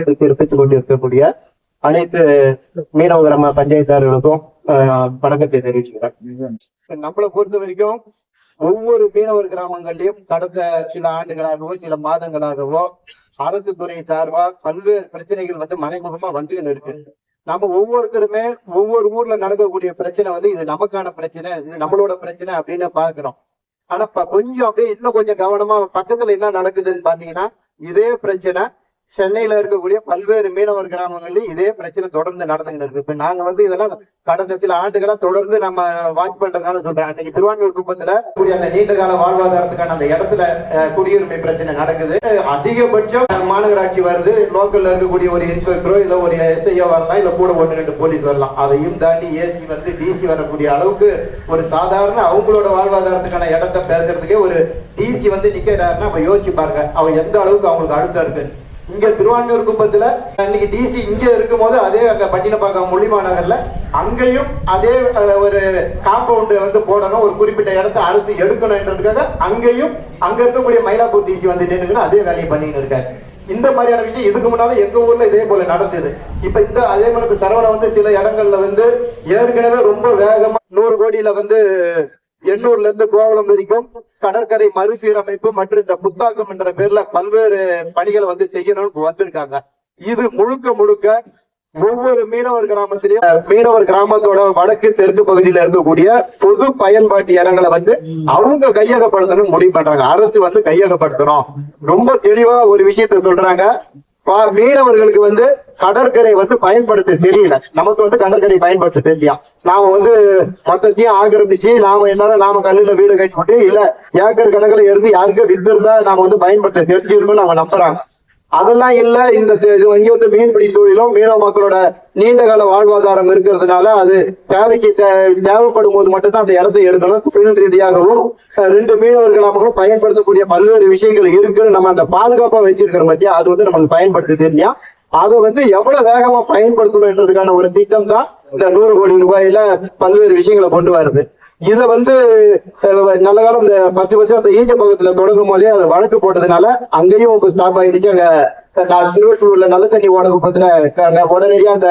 பங்கேற்று கொண்டிருக்கக்கூடிய அனைத்து மீனவ கிராம பஞ்சாயத்தார்களுக்கும் வணக்கத்தை தெரிவிச்சுக்கிறேன். நம்மளை பொறுத்த வரைக்கும் ஒவ்வொரு மீனவர் கிராமங்கள்லயும் கடந்த சில ஆண்டுகளாகவோ சில மாதங்களாகவோ அரசு துறை சார்பா பல்வேறு பிரச்சனைகள் வந்து மறைமுகமா வந்து இருக்கு நம்ம ஒவ்வொருத்தருமே ஒவ்வொரு ஊர்ல நடக்கக்கூடிய பிரச்சனை வந்து இது நமக்கான பிரச்சனை இது நம்மளோட பிரச்சனை அப்படின்னு பாக்குறோம் ஆனா கொஞ்சம் அப்படியே இன்னும் கொஞ்சம் கவனமா பக்கத்துல என்ன நடக்குதுன்னு பாத்தீங்கன்னா இதே பிரச்சனை சென்னையில இருக்கக்கூடிய பல்வேறு மீனவர் கிராமங்கள்லயும் இதே பிரச்சனை தொடர்ந்து நடந்துகிட்டு இருக்கு. இப்ப நாங்க வந்து இதெல்லாம் கடந்த சில ஆண்டுகளா தொடர்ந்து நம்ம வாட்ச் பண்றதுனால சொல்றேன். அன்னைக்கு திருவான்மூர் குப்பத்துல கூடிய அந்த நீண்ட கால வாழ்வாதாரத்துக்கான அந்த இடத்துல குடியுரிமை பிரச்சனை நடக்குது. அதிகபட்சம் மாநகராட்சி வருது. லோக்கல்ல இருக்கக்கூடிய ஒரு இன்ஸ்பெக்டரோ இல்ல ஒரு எஸ்ஐயோ வரலாம் இல்ல கூட ஒன்று ரெண்டு போலீஸ் வரலாம். அதையும் தாண்டி ஏசி வந்து டிசி வரக்கூடிய அளவுக்கு ஒரு சாதாரண அவங்களோட வாழ்வாதாரத்துக்கான இடத்த பேசுறதுக்கே ஒரு டிசி வந்து நிக்கிறாருன்னா அப்ப யோசிச்சு பாருங்க. அவன் எந்த அளவுக்கு அவங்களுக்கு அழுத்தம் இருக்கு. இங்க திருவான்மையூர் குப்பத்துல இன்னைக்கு டிசி இங்க இருக்கும் போது அதே அங்க பட்டினப்பாக்கம் மொழிமா நகர்ல அங்கேயும் அதே ஒரு காம்பவுண்ட் வந்து போடணும் ஒரு குறிப்பிட்ட இடத்த அரசு எடுக்கணும்ன்றதுக்காக அங்கேயும் அங்க இருக்கக்கூடிய மயிலாப்பூர் டிசி வந்து நின்னுங்கன்னு அதே வேலையை பண்ணிட்டு இருக்காரு. இந்த மாதிரியான விஷயம் இதுக்கு முன்னால எங்க ஊர்ல இதே போல நடந்தது. இப்ப இந்த அதே மாதிரி சரவண வந்து சில இடங்கள்ல வந்து ஏற்கனவே ரொம்ப வேகமா நூறு கோடியில வந்து எண்ணூர்ல இருந்து கோவளம் வரைக்கும் கடற்கரை மறுசீரமைப்பு மற்றும் இந்த புத்தாக்கம் என்ற பேர்ல பல்வேறு பணிகளை வந்து செய்யணும்னு வந்திருக்காங்க. இது முழுக்க முழுக்க ஒவ்வொரு மீனவர் கிராமத்திலையும் மீனவர் கிராமத்தோட வடக்கு தெற்கு பகுதியில இருக்கக்கூடிய பொது பயன்பாட்டு இடங்களை வந்து அவங்க கையகப்படுத்தணும் முடிவு பண்றாங்க. அரசு வந்து கையகப்படுத்தணும். ரொம்ப தெளிவா ஒரு விஷயத்த சொல்றாங்க. மீனவர்களுக்கு வந்து கடற்கரை வந்து பயன்படுத்த தெரியல. நமக்கு வந்து கடற்கரை பயன்படுத்த தெரியலையா? நாம வந்து மொத்தத்தையும் ஆக்கிரமிச்சு நாம என்ன நாம கல்லுல வீடு கட்டி போட்டு இல்ல ஏக்கர் கணக்குல எடுத்து யாருக்கு வித்து இருந்தா நாம வந்து பயன்படுத்த தெரிஞ்சிருக்கோம் நாம நம்புறாங்க. அதெல்லாம் இல்ல. இந்த இது இங்க வந்து மீன்பிடி தொழிலும் மீனவ மக்களோட நீண்ட கால வாழ்வாதாரம் இருக்கிறதுனால அது தேவைக்கு தேவைப்படும் போது மட்டும்தான் அந்த இடத்தை எடுக்கணும். தொழில் ரீதியாகவும் ரெண்டு மீனவர்களாகவும் பயன்படுத்தக்கூடிய பல்வேறு விஷயங்கள் இருக்குன்னு நம்ம அந்த பாதுகாப்பா வச்சிருக்கிற பத்தியா? அது வந்து நமக்கு பயன்படுத்த தெரியும் அதை வந்து எவ்வளவு வேகமா பயன்படுத்தணுன்றதுக்கான ஒரு திட்டம் தான் இந்த நூறு கோடி ரூபாயில பல்வேறு விஷயங்களை கொண்டு வருது. இத வந்து நல்ல காலம் இந்த ஃபர்ஸ்ட் ஃபர்ஸ்ட் அந்த ஈஞ்ச பக்கத்துல தொடங்கும் போதே அது வழக்கு போட்டதுனால அங்கேயும் இப்ப ஸ்டாப் ஆயிடுச்சு. அங்க நான் திருவள்ளூர்ல நல்ல தண்ணி ஓடகு பத்தின உடனடியா அந்த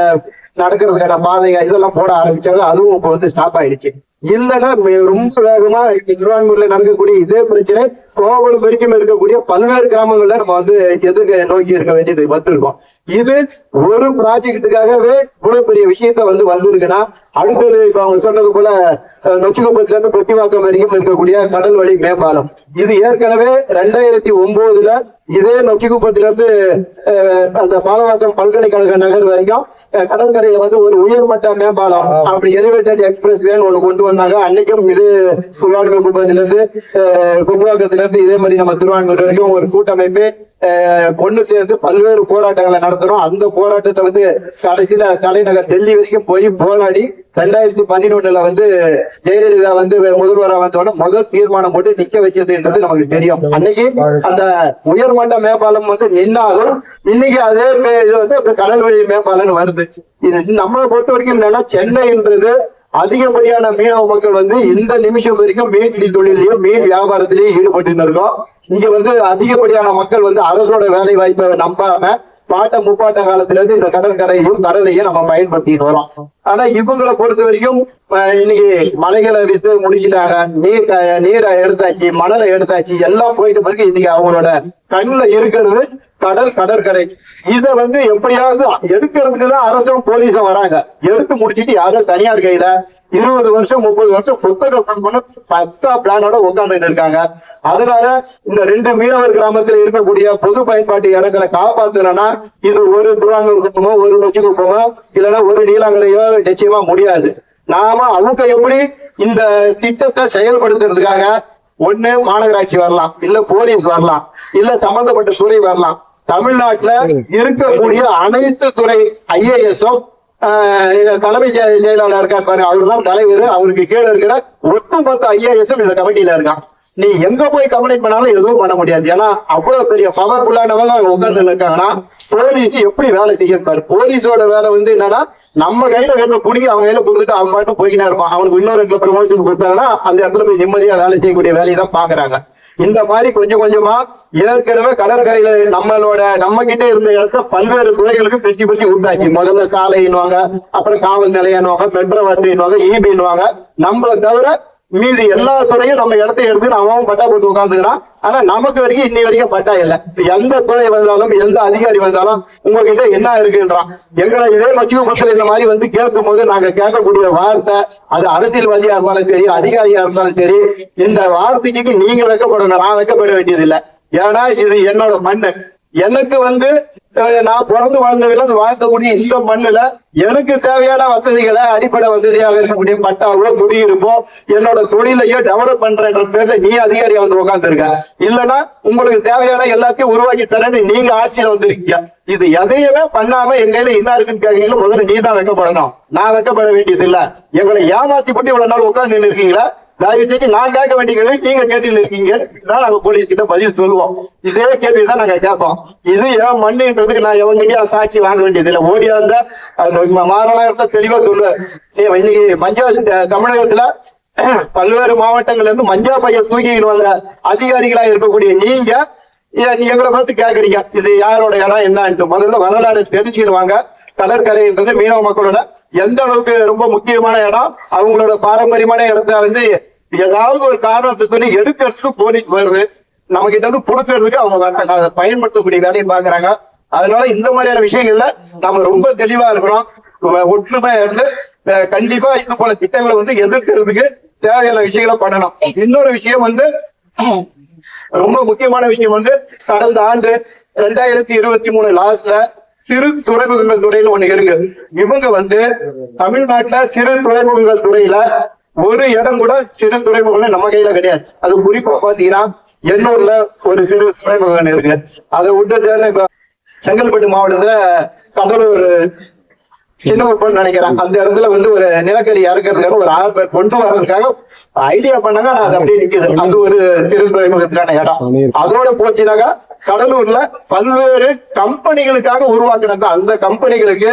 நடக்கிறதுக்கான பாதை இதெல்லாம் போட ஆரம்பிச்சாங்க. அதுவும் இப்ப வந்து ஸ்டாப் ஆயிடுச்சு. இல்லைன்னா ரொம்ப வேகமா திருவான்மூர்ல நடக்கக்கூடிய இதே பிரச்சனை கோவலம் வரைக்கும் இருக்கக்கூடிய பல்வேறு கிராமங்கள்ல நம்ம வந்து எதிர்க்க நோக்கி இருக்க வேண்டியது வந்திருக்கோம். இது ஒரு ப்ராஜெக்டுக்காகவே இவ்வளவு பெரிய விஷயத்த வந்து வந்திருக்குன்னா அடுத்தது இப்ப அவங்க சொன்னது போல அஹ், இருந்து கொட்டிவாக்கம் வரைக்கும் இருக்கக்கூடிய கடல் வழி மேம்பாலம். இது ஏற்கனவே ரெண்டாயிரத்தி ஒன்பதுல இதே நொச்சிக்குப்பத்துல இருந்து அந்த பாலவாக்கம் பல்கலைக்கழக நகர் வரைக்கும் கடற்கரையை வந்து ஒரு உயர்மட்ட மேம்பாலம் அப்படி எலிவேட்டட் எக்ஸ்பிரஸ் வேன் ஒண்ணு கொண்டு வந்தாங்க. அன்னைக்கும் இது திருவான்மூர் குப்பத்திலிருந்து இருந்து இதே மாதிரி நம்ம திருவான்மூர் வரைக்கும் ஒரு கூட்டமைப்பு கொண்டு சேர்ந்து பல்வேறு போராட்டங்களை நடத்துறோம். அந்த போராட்டத்தை வந்து கடைசியில தலைநகர் டெல்லி வரைக்கும் போய் போராடி ரெண்டாயிரத்தி பதினொன்னுல வந்து ஜெயலலிதா வந்து முதல்வராக வந்தோட முதல் தீர்மானம் போட்டு நிக்க வச்சதுன்றது நமக்கு தெரியும். அன்னைக்கு அந்த உயர்மட்ட மேம்பாலம் வந்து நின்னாலும் இன்னைக்கு அதே இது வந்து கடல் வழி மேம்பாலம்னு வருது. இது நம்மளை பொறுத்த வரைக்கும் என்னன்னா சென்னைன்றது அதிகப்படியான மீனவ மக்கள் வந்து இந்த நிமிஷம் வரைக்கும் மீன்பிடி தொழிலையும் மீன் வியாபாரத்திலையும் ஈடுபட்டு இருக்கோம். இங்க வந்து அதிகப்படியான மக்கள் வந்து அரசோட வேலை வாய்ப்பை நம்பாம பாட்ட முப்பாட்ட காலத்துல இருந்து இந்த கடற்கரையும் கடலையும் நம்ம பயன்படுத்திட்டு வரோம். ஆனா இவங்களை பொறுத்த வரைக்கும் இன்னைக்கு மலைகளை வித்து முடிச்சிட்டாங்க. நீர் நீரை எடுத்தாச்சு மணலை எடுத்தாச்சு எல்லாம் போயிட்டு பிறகு இன்னைக்கு அவங்களோட கண்ணுல இருக்கிறது கடல் கடற்கரை. இத வந்து எப்படியாவது எடுக்கிறதுக்கு தான் அரசும் போலீஸும் வராங்க. எடுத்து முடிச்சிட்டு யாரும் தனியார் கையில இருபது வருஷம் முப்பது வருஷம் புத்தக பண்ண பத்தா பிளானோட உட்கார்ந்து இருக்காங்க. அதனால இந்த ரெண்டு மீனவர் கிராமத்தில் இருக்கக்கூடிய பொது பயன்பாட்டு இடங்களை காப்பாத்தணும்னா இது ஒரு திருவாங்கூர் குப்பமோ ஒரு நொச்சி குப்பமோ இல்லைன்னா ஒரு நீலாங்கரையோ நிச்சயமா முடியாது. நாம அவங்க எப்படி இந்த திட்டத்தை செயல்படுத்துறதுக்காக ஒண்ணு மாநகராட்சி வரலாம் இல்ல போலீஸ் வரலாம் இல்ல சம்பந்தப்பட்ட துறை வரலாம். தமிழ்நாட்டுல இருக்கக்கூடிய அனைத்து துறை ஐஏஎஸும் தலைமை செயலாளர் இருக்கார் பாருங்க அவர் தான் தலைவர். அவருக்கு கீழே இருக்கிற ஒட்டுமொத்த ஐஏஎஸும் இந்த கமிட்டியில இருக்கான் நீ எங்க போய் கம்ப்ளைண்ட் பண்ணாலும் எதுவும் பண்ண முடியாது. ஏன்னா அவ்வளவு பெரிய பவர்ஃபுல்லானவங்க உட்கார்ந்து இருக்காங்கன்னா போலீஸ் எப்படி வேலை செய்யும் பாரு. போலீஸோட வேலை வந்து என்னன்னா நம்ம கையில வேணும் குடிக்க அவங்க கையில கொடுத்துட்டு அவன் மட்டும் போய்க்கினே இருப்பான். அவனுக்கு இன்னொரு இடத்துல ப்ரமோஷன் கொடுத்தாங்கன்னா அந்த இடத்துல போய் நிம்மதியா வேலை செய்யக்கூடிய வேலையை தான் பாக்குறாங்க இந்த மாதிரி கொஞ்சம் கொஞ்சமா ஏற்கனவே கடற்கரையில நம்மளோட நம்ம கிட்ட இருந்த இடத்த பல்வேறு துறைகளுக்கு பிரிச்சு பிரிச்சு உண்டாக்கி. முதல்ல சாலைன்னுவாங்க அப்புறம் காவல் நிலையன்னுவாங்க மெட்ரோ வாட்டுவாங்க ஈபின்னுவாங்க நம்மளை தவிர மீதி எல்லா துறையும் நம்ம இடத்த எடுத்து நாமும் பட்டா போட்டு உட்காந்துக்கிறான் ஆனா நமக்கு வரைக்கும் இன்னி வரைக்கும் பட்டா இல்ல. எந்த துறை வந்தாலும் எந்த அதிகாரி வந்தாலும் உங்ககிட்ட என்ன இருக்குன்றான். எங்களை இதே மச்சிவ மக்கள் இந்த மாதிரி வந்து கேட்கும் போது நாங்க கேட்கக்கூடிய வார்த்தை அது அரசியல்வாதியா இருந்தாலும் சரி அதிகாரியா இருந்தாலும் சரி இந்த வார்த்தைக்கு நீங்க வைக்கப்படணும். நான் வைக்கப்பட வேண்டியது இல்லை ஏன்னா இது என்னோட மண்ணு. எனக்கு வந்து நான் பிறந்து வாழ்ந்ததுல இருந்து வாழ்ந்தக்கூடிய இந்த மண்ணுல எனக்கு தேவையான வசதிகளை அடிப்படை வசதியாக இருக்கக்கூடிய பட்டாவோ குடியிருப்போ என்னோட தொழிலையோ டெவலப் பண்றேன்ற பேர்ல நீ அதிகாரியா வந்து உட்காந்துருக்க இல்லைன்னா உங்களுக்கு தேவையான எல்லாத்தையும் உருவாக்கி தரேன்னு நீங்க ஆட்சியில வந்திருக்கீங்க. இது எதையுமே பண்ணாம எங்கையில என்ன இருக்குன்னு கேக்குறீங்களா முதல்ல நீ தான் வைக்கப்படணும். நான் வைக்கப்பட வேண்டியது இல்ல எங்களை ஏமாத்தி போட்டு இவ்வளவு நாள் உட்காந்து நின்னு இருக்கீங்களா தயவு செய்து நான் கேட்க வேண்டிய கேள்வி நீங்க கேட்டு இருக்கீங்க. தான் நாங்க போலீஸ் கிட்ட பதில் சொல்லுவோம். இதே கேள்வி தான் நாங்க கேட்போம். இது என் மண்ணுன்றதுக்கு நான் எவங்கிட்டயா சாட்சி வாங்க வேண்டியது இல்லை ஓடியா இருந்தா மாறனா இருந்தா தெளிவா சொல்லுவேன். இன்னைக்கு மஞ்சா தமிழகத்துல பல்வேறு மாவட்டங்கள்ல இருந்து மஞ்சா பைய தூக்கிட்டு வந்த அதிகாரிகளா இருக்கக்கூடிய நீங்க நீ எங்களை பார்த்து கேக்குறீங்க? இது யாரோட இடம் என்னன்ட்டு. முதல்ல வரலாறு தெரிஞ்சுக்கிடுவாங்க. கடற்கரைன்றது மீனவ மக்களோட எந்த அளவுக்கு ரொம்ப முக்கியமான இடம் அவங்களோட பாரம்பரியமான இடத்த வந்து ஏதாவது ஒரு காரணத்தை சொல்லி எடுக்கிறதுக்கு போலீஸ் வருது. நம்ம கிட்ட இருந்து கொடுக்கறதுக்கு அவங்க பயன்படுத்தக்கூடிய வேலையை பாக்குறாங்க அதனால இந்த மாதிரியான விஷயங்கள்ல நம்ம ரொம்ப தெளிவா இருக்கணும். ஒற்றுமையா இருந்து கண்டிப்பா இது போல திட்டங்களை வந்து எதிர்க்கிறதுக்கு தேவையான விஷயங்களை பண்ணணும். இன்னொரு விஷயம் வந்து ரொம்ப முக்கியமான விஷயம் வந்து கடந்த ஆண்டு ரெண்டாயிரத்தி இருபத்தி மூணு லாஸ்ட்ல சிறு துறைமுகங்கள் துறைன்னு ஒண்ணு இருக்கு. இவங்க வந்து தமிழ்நாட்டுல சிறு துறைமுகங்கள் துறையில ஒரு இடம் கூட சிறு துறைமுகம் நம்ம கையில கிடையாது. அது குறிப்பா பாத்தீங்கன்னா எண்ணூர்ல ஒரு சிறு துறைமுகம் இருக்கு. அதை விட்டுட்டு இப்ப செங்கல்பட்டு மாவட்டத்துல கடலூர் சின்ன உப்பன்னு நினைக்கிறேன். அந்த இடத்துல வந்து ஒரு நிலக்கரி இறக்கிறதுக்காக ஒரு ஆறு பேர் கொண்டு வர்றதுக்காக ஐடியா பண்ணாங்க அது அப்படியே நிக்குது. அது ஒரு சிறு துறைமுகத்திலான இடம். அதோட போச்சுனாக்கா கடலூர்ல பல்வேறு கம்பெனிகளுக்காக உருவாக்கினது அந்த கம்பெனிகளுக்கு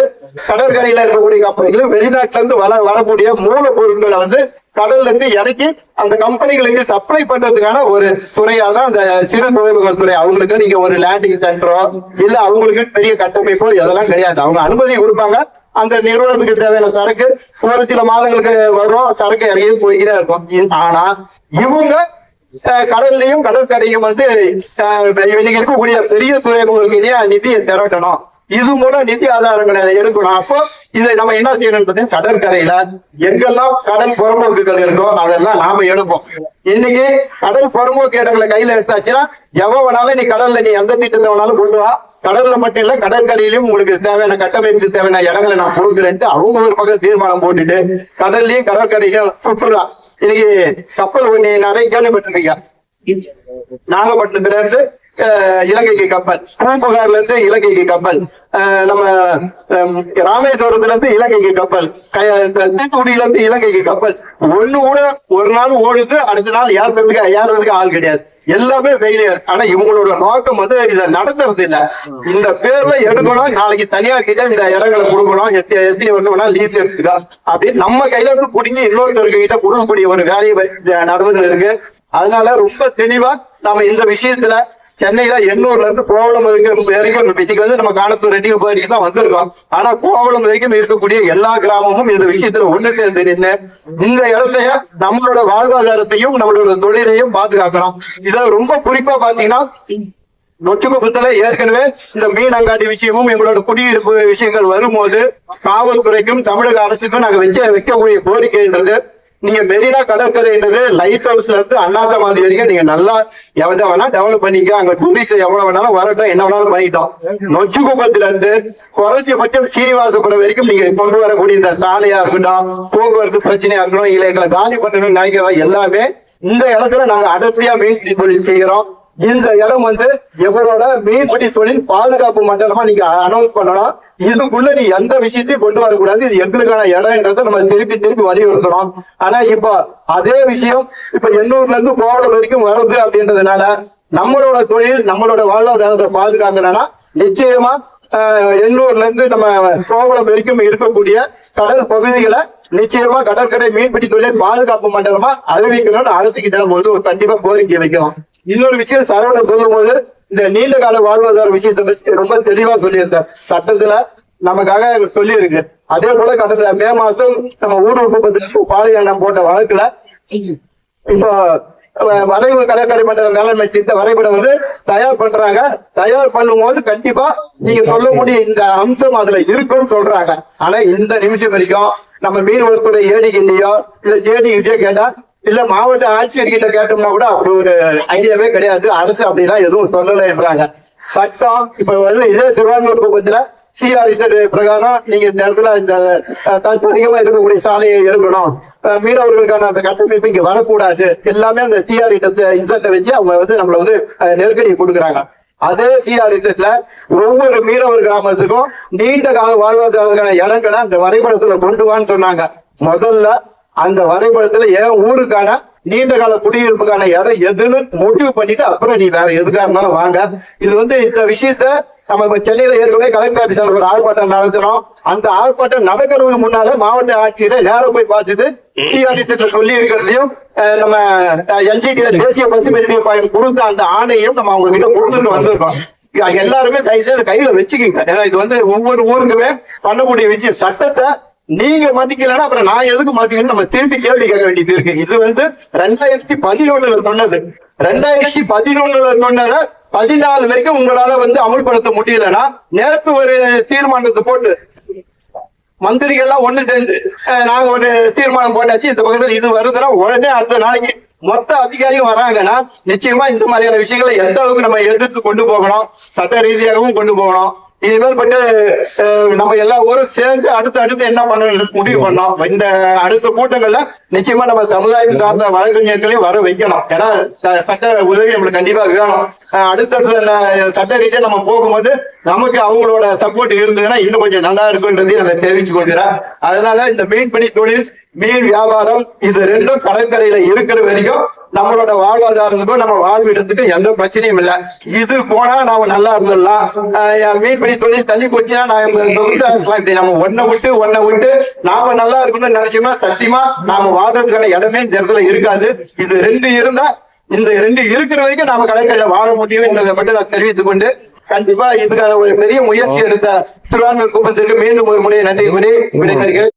கடற்கரையில இருக்கக்கூடிய கம்பெனிகள் வெளிநாட்டுல இருந்து வர வரக்கூடிய மூலப்பொருட்களை வந்து கடல்ல இருந்து இறக்கி அந்த கம்பெனிகளுக்கு சப்ளை பண்றதுக்கான ஒரு துறையா தான் அந்த சிறு துறைமுக துறை. அவங்களுக்கு நீங்க ஒரு லேண்டிங் சென்டரோ இல்ல அவங்களுக்கு பெரிய கட்டமைப்போ இதெல்லாம் கிடையாது. அவங்க அனுமதி கொடுப்பாங்க. அந்த நிறுவனத்துக்கு தேவையான சரக்கு ஒரு சில மாதங்களுக்கு வரும் சரக்கு இறங்கி போய்கிட்டே இருக்கும். ஆனா இவங்க கடல்லையும் கடற்கரையும் வந்து அஹ், இன்னைக்கு இருக்கக்கூடிய பெரிய துறைமுகங்களுக்கு இடையே நிதியை திரட்டணும். இது மூலம் நிதி ஆதாரங்களை எடுக்கணும். அப்போ இதை நம்ம என்ன செய்யணும்ன்றது கடற்கரையில எங்கெல்லாம் கடல் புறம்போக்குகள் இருக்கோ அதெல்லாம் நாம எடுப்போம். இன்னைக்கு கடல் புறம்போக்கு இடங்களை கையில எடுத்தாச்சுன்னா எவ்வளவு வேணாலும் நீ கடல்ல நீ எந்த திட்டத்தை வேணாலும் கொண்டு வா. கடல்ல மட்டும் இல்ல கடற்கரையிலும் உங்களுக்கு தேவையான கட்டமைப்பு தேவையான இடங்களை நான் கொடுக்குறேன்ட்டு அவங்க ஒரு பக்கம் தீர்மானம் போட்டுட்டு கடல்லயும் கடற்கரையிலும் சுற்றுலா. இன்னைக்கு கப்பல் ஒண்ணு நிறைய கேள்விப்பட்டிருக்கீங்க நாகப்பட்டினத்துல இருந்து இலங்கைக்கு கப்பல். பூம்புகார்ல இருந்து இலங்கைக்கு கப்பல். நம்ம ஹம், ராமேஸ்வரத்துல இருந்து இலங்கைக்கு கப்பல். தூத்துக்குடியில இருந்து இலங்கைக்கு கப்பல். ஒண்ணு கூட ஒரு நாள் ஓடுது அடுத்த நாள் ஏறுறதுக்கு ஏறதுக்கு ஆள் கிடையாது. எல்லாமே ஃபெயிலியர் ஆனா இவங்களோட நோக்கம் வந்து இதை நடத்துறது இல்ல. இந்த பேர்ல எடுக்கணும் நாளைக்கு தனியார் கிட்ட இந்த இடங்களை கொடுக்கணும் எத்தி- எத்தனை வரணும்னா வேணா லீஸ் எடுத்துக்கா. அப்படின்னு நம்ம கையில இருந்து புடிங்கி இன்னொருத்தருக்கு கிட்ட கொடுக்கக்கூடிய ஒரு வேலையை நடந்துட்டு இருக்கு. அதனால ரொம்ப தெளிவா நம்ம இந்த விஷயத்துல சென்னையில எண்ணூர்ல இருந்து கோவளம் வரைக்கும் வரைக்கும் இன்னைக்கு வந்து நம்ம காணத்தூர் ரெட்டி வரைக்கும் தான் வந்திருக்கோம். ஆனா கோவளம் வரைக்கும் இருக்கக்கூடிய எல்லா கிராமமும் இந்த விஷயத்துல ஒண்ணு சேர்ந்து நின்று இந்த இடத்தைய நம்மளோட வாழ்வாதாரத்தையும் நம்மளோட தொழிலையும் பாதுகாக்கணும். இத ரொம்ப குறிப்பா பாத்தீங்கன்னா நொச்சுக்குப்பத்துல ஏற்கனவே இந்த மீன் அங்காடி விஷயமும் எங்களோட குடியிருப்பு விஷயங்கள் வரும்போது காவல்துறைக்கும் தமிழக அரசுக்கும் நாங்க வச்ச வைக்கக்கூடிய கோரிக்கைன்றது. நீங்க மெரினா கடற்கரைன்றது லைட் ஹவுஸ்ல இருந்து அண்ணாத்தமாதி வரைக்கும் நீங்க நல்லா எவ்வளவு வேணா டெவலப் பண்ணிக்க அங்க டூரிஸ்ட் எவ்வளவு வேணாலும் வரட்டும் என்ன வேணாலும் பண்ணிட்டோம். நொச்சுக்குப்பத்துல இருந்து குறைஞ்சபட்சம் சீனிவாசபுரம் வரைக்கும் நீங்க கொண்டு வரக்கூடிய இந்த சாலையா இருக்கட்டும் போக்குவரத்து பிரச்சனையா இருக்கட்டும் இல்ல எங்களை காலி பண்ணணும்னு நினைக்கிறோம் எல்லாமே இந்த இடத்துல நாங்க அடர்த்தியா தொழில் செய்கிறோம். இந்த இடம் வந்து எவரோட மீன்பிடி தொழில் பாதுகாப்பு மண்டலமா நீங்க அனௌன்ஸ் பண்ணணும் இதுக்குள்ள நீ எந்த விஷயத்தையும் கொண்டு வரக்கூடாது. இது எங்களுக்கான இடம்ன்றத நம்ம திருப்பி திருப்பி வலியுறுத்தணும். ஆனா இப்போ அதே விஷயம் இப்ப எண்ணூர்ல இருந்து கோவளம் வரைக்கும் வருது அப்படின்றதுனால நம்மளோட தொழில் நம்மளோட வாழ்வாதாரத்தை பாதுகாக்கணும்னா நிச்சயமா எண்ணூர்ல இருந்து நம்ம கோவளம் வரைக்கும் இருக்கக்கூடிய கடல் பகுதிகளை நிச்சயமா கடற்கரை மீன்பிடி தொழில் பாதுகாப்பு மண்டலமா அறிவிக்கணும்னு அரசு நம்ம போது ஒரு கண்டிப்பா கோரிக்கை வைக்கிறோம். இன்னொரு விஷயம் சரவணன் சொல்லும்போது இந்த நீண்ட கால வாழ்வாதார விஷயத்தை பத்தி ரொம்ப தெளிவா சொல்லியிருந்தார். சட்டத்துல நமக்காக சொல்லி இருக்கு அதே போல கடந்த மே மாசம் நம்ம ஊர் உற்பத்தி பாளையம் போட்ட வழக்குல இப்போ வரைவு கடற்கரை மண்டல மேலாண்மை திட்ட வரைபடம் வந்து தயார் பண்றாங்க. தயார் பண்ணும்போது கண்டிப்பா நீங்க சொல்லக்கூடிய இந்த அம்சம் அதுல இருக்கும்னு சொல்றாங்க. ஆனா இந்த நிமிஷம் வரைக்கும் நம்ம மீன்வளத்துறை ஏடிகிட்டயோ இல்ல ஜேடி கிட்டயோ கேட்டா இல்ல மாவட்ட ஆட்சியர்கிட்ட கேட்டோம்னா கூட அப்படி ஒரு ஐடியாவே கிடையாது. அரசு அப்படிலாம் எதுவும் சொல்லலைன்றாங்க. சட்டம் இப்ப வந்து இதே திருவாரூர் குப்பத்துல சிஆர்இசட் பிரகாரம் நீங்க இந்த இடத்துல இந்த தற்காலிகமா இருக்கக்கூடிய சாலையை எழுதணும் மீனவர்களுக்கான அந்த கட்டமைப்பு இங்க வரக்கூடாது. எல்லாமே அந்த சிஆர் இசட்டை வச்சு அவங்க வந்து நம்மள வந்து நெருக்கடி கொடுக்குறாங்க. அதே சிஆர்இசட்ல ஒவ்வொரு மீனவர் கிராமத்துக்கும் நீண்ட கால வாழ்வாதாரத்துக்கான இடங்களை அந்த வரைபடத்துல கொண்டு வான்னு சொன்னாங்க. முதல்ல அந்த வரைபடத்துல என் ஊருக்கான நீண்ட கால குடியிருப்புக்கான இடம் எதுன்னு முடிவு பண்ணிட்டு அப்புறம் நீ வேற எதுக்காக இருந்தாலும் வாங்க. இது வந்து இந்த விஷயத்த நம்ம இப்ப சென்னையில ஏற்கனவே கலெக்டர் ஆபீஸ்ல ஒரு ஆர்ப்பாட்டம் நடத்தினோம். அந்த ஆர்ப்பாட்டம் நடக்கிறதுக்கு முன்னால மாவட்ட ஆட்சியரை நேரம் போய் பார்த்துட்டு டிஆர்டிசிட்ட சொல்லி இருக்கிறதையும் நம்ம என்ஜிடி தேசிய பசுமை தீர்ப்பாயம் கொடுத்த அந்த ஆணையும் நம்ம அவங்க கிட்ட கொடுத்துட்டு வந்திருக்கோம். எல்லாருமே தயவு செய்து கையில வச்சுக்கோங்க. ஏன்னா இது வந்து ஒவ்வொரு ஊருக்குமே பண்ணக்கூடிய விஷயம். சட்டத்தை நீங்க மதிக்கலன்னா அப்புறம் நான் எதுக்கு மதிக்கணும் நம்ம திருப்பி கேள்வி கேட்க வேண்டியது இருக்கு. இது வந்து ரெண்டாயிரத்தி பதினொன்னுல சொன்னது. ரெண்டாயிரத்தி பதினொன்னுல சொன்னத பதினாலு வரைக்கும் உங்களால வந்து அமல்படுத்த முடியலன்னா நேற்று ஒரு தீர்மானத்தை போட்டு மந்திரிகள்லாம் ஒண்ணு சேர்ந்து நாங்க ஒரு தீர்மானம் போட்டாச்சு இந்த பக்கத்துல இது வருதுன்னா உடனே அடுத்த நாளைக்கு மொத்த அதிகாரிகள் வராங்கன்னா நிச்சயமா இந்த மாதிரியான விஷயங்களை எந்த அளவுக்கு நம்ம எதிர்த்து கொண்டு போகணும் சட்ட ரீதியாகவும் கொண்டு போகணும். இது மேற்பட்டு அஹ், நம்ம எல்லா ஊரும் சேர்ந்து அடுத்து அடுத்து என்ன பண்ணணும் முடிவு பண்ணோம் இந்த அடுத்த கூட்டங்கள்ல நிச்சயமா நம்ம சமுதாயம் சார்ந்த வழக்கறிஞர்களையும் வர வைக்கணும். ஏன்னா சட்ட உதவி நம்மளுக்கு கண்டிப்பா வேணும். அஹ், அடுத்தடுத்த சட்ட ரீதியா நம்ம போகும்போது நமக்கு அவங்களோட சப்போர்ட் இருந்ததுன்னா இன்னும் கொஞ்சம் நல்லா இருக்குன்றதையும் நம்ம தெரிவிச்சு கொள்கிறேன். அதனால இந்த மீன்பிடி தொழில் மீன் வியாபாரம் இது ரெண்டும் கடற்கரையில இருக்கிற வரைக்கும் நம்மளோட வாழ்வாதாரத்துக்கும் நம்ம வாழ்விடத்துக்கும் எந்த பிரச்சனையும் இல்லை. இது போனா நாம நல்லா இருந்துடலாம். ஆஹ் மீன்பிடி தொழில் தள்ளி போச்சுன்னா நான் நம்ம ஒன்ன விட்டு ஒன்ன விட்டு நாம நல்லா இருக்கணும்னு நினைச்சோம்னா சத்தியமா நாம வாழ்றதுக்கான இடமே இந்த இடத்துல இருக்காது. இது ரெண்டு இருந்தா இந்த ரெண்டு இருக்கிற வரைக்கும் நாம கடற்கரையில வாழ முடியும்ன்றதை மட்டும் நான் தெரிவித்துக் கொண்டு கண்டிப்பா இதுக்கான ஒரு பெரிய முயற்சி எடுத்த திருவான்மையூர் குப்பத்திற்கு மீண்டும் ஒரு முறை நன்றி கூறி விடைபெறுகிறேன்.